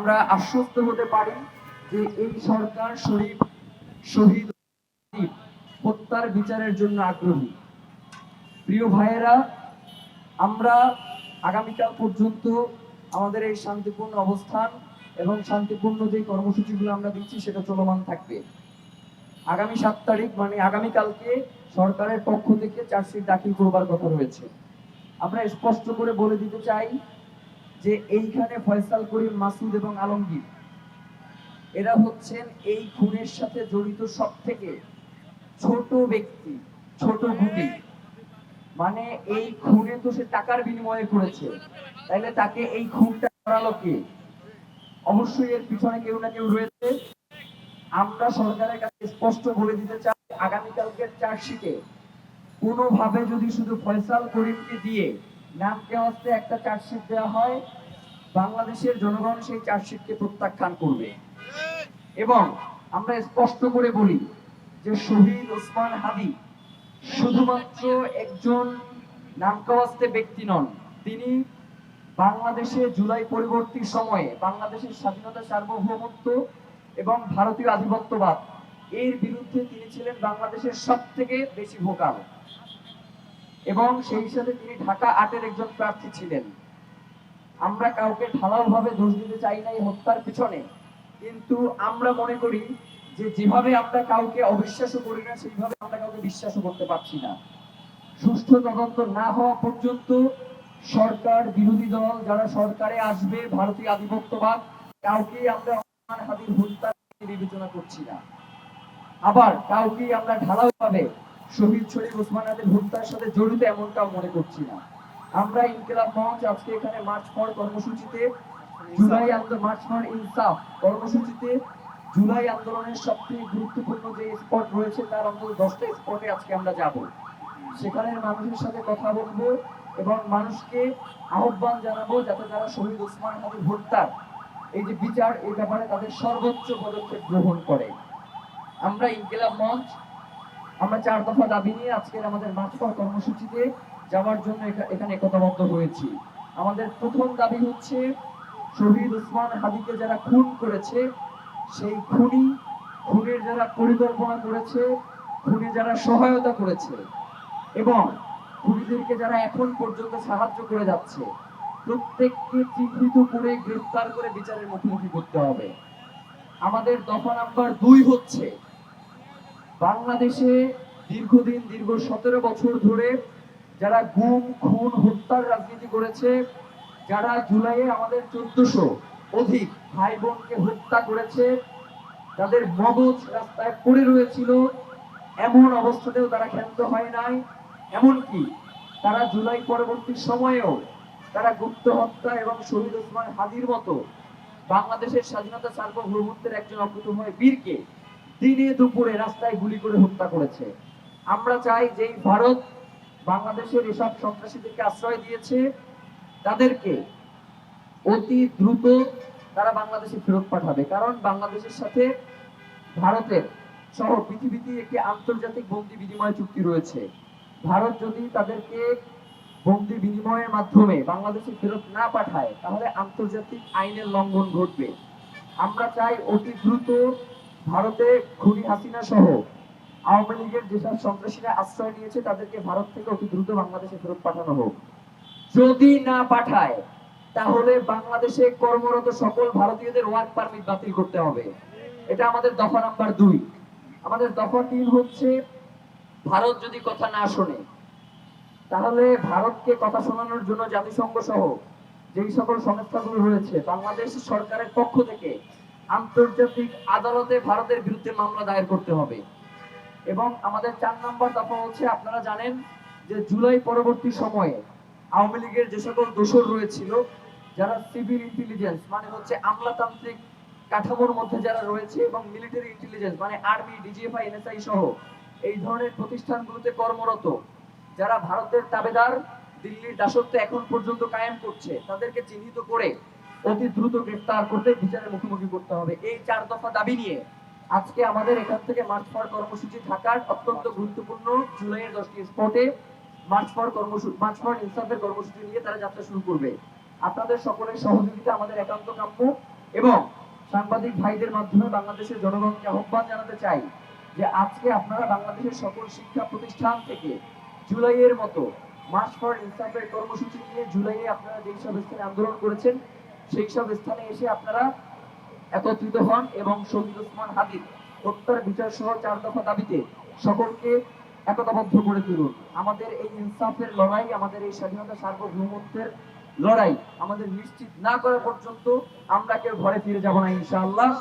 আমরা আশ্বস্ত হতে পারি যে এই সরকার শরীফ শহীদ হত্যার বিচারের জন্য আগ্রহী। প্রিয় ভাইয়েরা, আমরা আগামীকাল পর্যন্ত আমাদের এই শান্তিপূর্ণ অবস্থান এবং শান্তিপূর্ণ যে কর্মসূচিগুলো আমরা দিচ্ছি, সেটা চলমান থাকবে। আগামী সাত তারিখ মানে আগামীকালকে সরকারের পক্ষ থেকে চার্জশিট দাখিল করবার কথা রয়েছে। আমরা স্পষ্ট করে বলে দিতে চাই যে এইখানে ফয়সাল করিম মাসুদ এবং আলমগীর, এরা হচ্ছেন এই খুনের সাথে জড়িত সব থেকে ছোট ব্যক্তি, ছোট গুটি। মানে এই খুনে তো সে টাকার বিনিময়ে করেছে। তাইলে তাকে এই খুনটা করালো কে? অবশ্যই এর পিছনে কেউ না কেউ রয়েছে। আমরা সরকারের কাছে স্পষ্ট বলে দিতে চাই, আগামীকালকের চার্জশিটে কোনোভাবে যদি শুধু ফয়সাল করিমকে দিয়ে নামকে হস্তে একটা চার্জশিট দেওয়া হয়, বাংলাদেশের জনগণ সেই চার্জশিটকে প্রত্যাখ্যান করবে। এবং আমরা স্পষ্ট করে বলি যে শহীদ ওসমান হাদি শুধুমাত্র একজন নামকাওয়াস্তে ব্যক্তি নন, তিনি বাংলাদেশে জুলাই পরবর্তী সময়ে বাংলাদেশের স্বাধীনতা সার্বভৌমত্ব এবং ভারতীয় আধিপত্যবাদ, এর বিরুদ্ধে তিনি ছিলেন বাংলাদেশের সব থেকে বেশি ভোকাল। এবং সেই সাথে তিনি ঢাকা আটের একজন প্রার্থী ছিলেন। আমরা কাউকে ঢালাও ভাবে দোষ দিতে চাই না এই হত্যার পিছনে। কিন্তু আমরা মনে করি যে যেভাবে আমরা কাউকে অবিশ্বাসও করি না, সেইভাবে আমরা কাউকে বিশ্বাসও করতে পারছি না। সুষ্ঠু তদন্ত না হওয়া পর্যন্ত সরকার, বিরোধী দল যারা সরকারে আসবে, ভারতীয় আধিপত্যবাদ, কাউকেই আমরা হাদির হত্যা বিবেচনা করছি না। আবার কাউকেই আমরা ঢালাও ভাবে শহীদ শরীফ ওসমান হাদির হত্যার সাথে জড়িত এমনটাও মনে করছি না। আমরা ইনকিলাব মঞ্চ আজকে এখানে মার্চ ফর কর্মসূচিতে, জুলাই আন্দোলন মার্চ ফর ইনসাফ কর্মসূচিতে, জুলাই আন্দোলনের সবথেকে গুরুত্বপূর্ণ যে স্পট রয়েছে তার অন্তত দশটা স্পটে আজকে আমরা যাব। সেখানের মানুষের সাথে কথা বলব এবং মানুষকে আহ্বান জানাব যাতে তারা শহীদ ওসমান হাদির হত্যার এই যে বিচার, এই ব্যাপারে তাদের সর্বোচ্চ পদক্ষেপ গ্রহণ করে। আমরা ইনকিলাব মঞ্চ আমরা চার দফা দাবি নিয়ে আজকের আমাদের মার্চ কর্মসূচিতে যাওয়ার জন্য এখা- এখানে একতাবদ্ধ হয়েছি। আমাদের প্রথম দাবি হচ্ছে শহীদ ওসমান হাদিকে যারা খুন করেছে, সেই খুনি খুনের যারা পরিকল্পনা করেছে, খুনে যারা সহায়তা করেছে এবং খুনিদেরকে যারা এখন পর্যন্ত সাহায্য করে যাচ্ছে, প্রত্যেককে চিহ্নিত করে, গ্রেফতার করে বিচারের মুখোমুখি করতে হবে। আমাদের দফা নাম্বার দুই হচ্ছে বাংলাদেশে দীর্ঘদিন, দীর্ঘ সতেরো বছর ধরে যারা গুম, খুন, হত্যার রাজনীতি করেছে, যারা জুলাইয়ে আমাদের চোদ্দশো অধিক ভাই বোনকে হত্যা করেছে, তাদের মগজ রাস্তায় পড়ে রয়েছিল, এমন অবস্থাতেও তারা ক্ষান্ত হয় নাই। এমনকি তারা জুলাই পরবর্তী সময়েও তারা গুপ্ত হত্যা এবং শহীদ ওসমান হাদির মতো বাংলাদেশের স্বাধীনতা সার্বভৌমত্বের একজন অকুতময় বীরকে দিনে দুপুরে রাস্তায় গুলি করে হত্যা করেছে। আমরা চাই যে ভারত বাংলাদেশের এসব সন্ত্রাসীদেরকে আশ্রয় দিয়েছে, তাদেরকে অতি দ্রুত তারা বাংলাদেশে ফেরত পাঠাবে। কারণ বাংলাদেশের সাথে ভারতের সহ পৃথিবীতে একটি আন্তর্জাতিক বন্দি বিনিময় চুক্তি রয়েছে। ভারত যদি তাদেরকে বন্দি বিনিময়ের মাধ্যমে বাংলাদেশে ফেরত না পাঠায়, তাহলে আন্তর্জাতিক আইনের লঙ্ঘন ঘটবে। আমরা চাই অতি দ্রুত ভারতে খুনি হাসিনা সহ আওয়ামী লীগের যেসব সন্ত্রাসীরা আশ্রয় নিয়েছে, তাদেরকে ভারত থেকে অতি দ্রুত বাংলাদেশে ফেরত পাঠানো হোক। যদি না পাঠায়, তাহলে বাংলাদেশে কর্মরত সকল ভারতীয়দের ওয়ার্ক পারমিট বাতিল করতে হবে। এটা আমাদের দফা নাম্বার দুই। আমাদের দফা তিন হচ্ছে, ভারত যদি কথা না শোনে, তাহলে ভারতকে কথা শোনানোর জন্য জাতিসংঘ সহ যেই সকল সংস্থাগুলো রয়েছে, বাংলাদেশ সরকারের পক্ষ থেকে আন্তর্জাতিক আদালতে ভারতের বিরুদ্ধে মামলা দায়ের করতে হবে। এবং আমাদের চার নম্বর দফা হচ্ছে, আপনারা জানেন যে জুলাই পরবর্তী সময়ে আওয়ামী লীগের যে সকল দোষর রয়েছিল, যারা সিভিল ইন্টেলিজেন্স মানে হচ্ছে আমলাতান্ত্রিক কাঠামোর মধ্যে যারা রয়েছে এবং মিলিটারি ইন্টেলিজেন্স মানে আর্মি ডিজিএফআই এনএসআই সহ এই ধরনের প্রতিষ্ঠানগুলোতে কর্মরত, যারা ভারতের তাবেদার, দিল্লির দাসত্ব এখন পর্যন্ত কায়েম করছে, তাদেরকে চিহ্নিত করে অতি দ্রুত গ্রেফতার করতে বিচারের মুখোমুখি করতে হবে। এই চার দফা দাবি নিয়ে আজকে আমাদের এখান থেকে মার্চ ফর কর্মসূচি ঢাকার অত্যন্ত গুরুত্বপূর্ণ জুলাইয়ের দশটি স্পটে মার্চ ফর কর্মসূচি মার্চ ফর ইনসাফের কর্মসূচি নিয়ে তারা যাত্রা শুরু করবে। আপনাদের সকলের সহযোগিতা আমাদের একান্ত কাম্য এবং সাংবাদিক ভাইদের মাধ্যমে বাংলাদেশের জনগণকে আহ্বান জানাতে চাই যে আজকে আপনারা বাংলাদেশের সকল শিক্ষা প্রতিষ্ঠান থেকে জুলাইয়ের মতো মার্চ ফর ইনসাফের কর্মসূচি নিয়ে জুলাইয়ে আপনারা যেই সব স্থানে আন্দোলন করেছেন সেই সব স্থানে এসে আপনারা একত্রিত হন এবং শহীদ ওসমান হাবিব হত্যার বিচার সহ চার দফা দাবিতে সকলকে একতাবদ্ধ করে তুলুন। আমাদের এই ইনসাফের লড়াই, আমাদের এই স্বাধীনতা সার্বভৌমত্বের লড়াই আমাদের নিশ্চিত না করা পর্যন্ত আমরা কেউ ঘরে ফিরে যাব না ইনশাআল্লাহ।